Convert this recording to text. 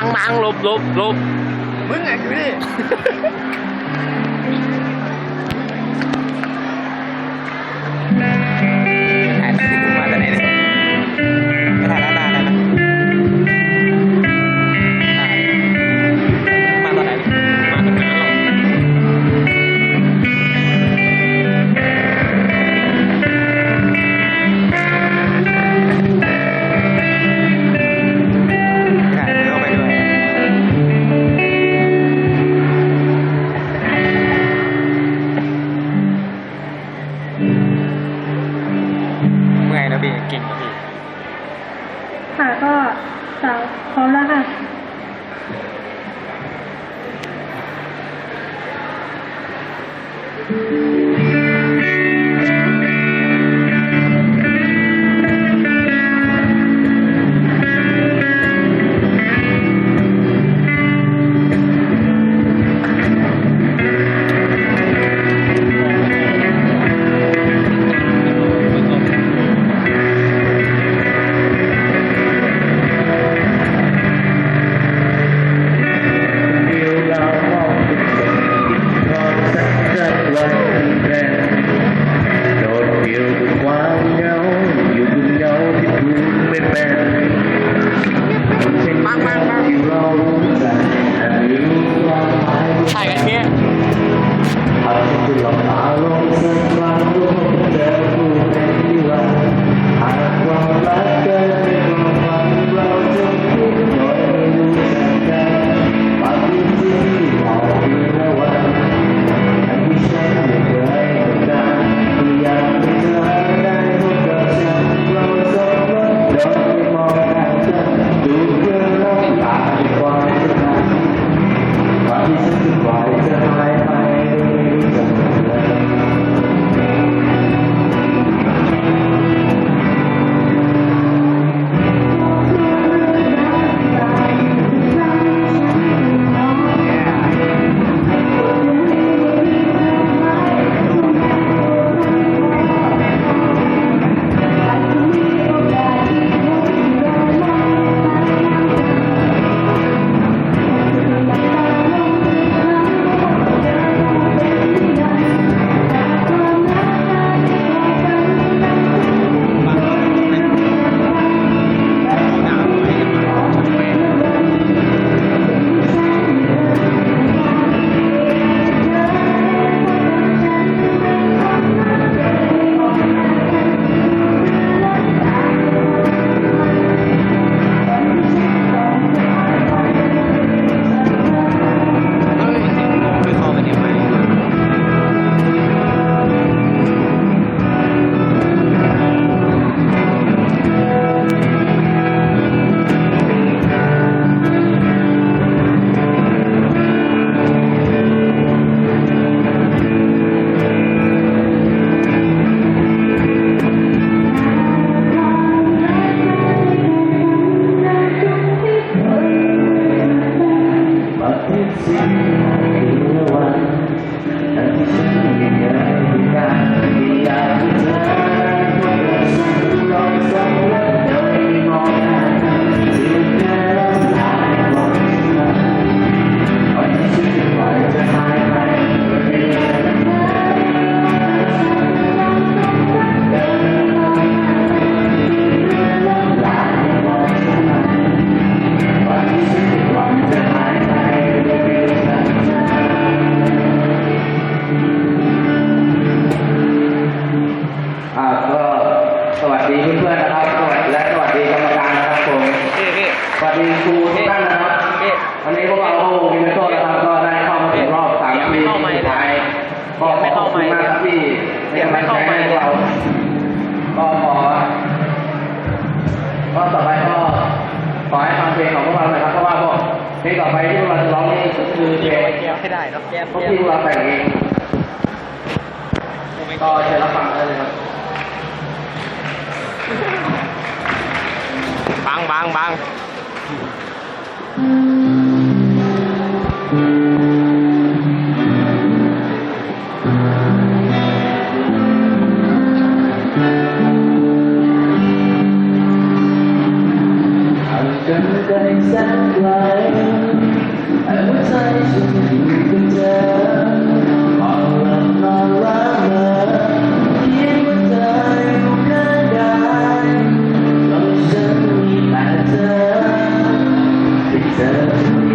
บังบังหลบหลบหลบมึงไงอยู่นี่ ค่ะก็สาวพร้อมแล้วค่ะอืม ได้เนาะเพราะพี่เราแต่งเองก็เชิญรับฟังได้เลยครับบางบางบาง Quero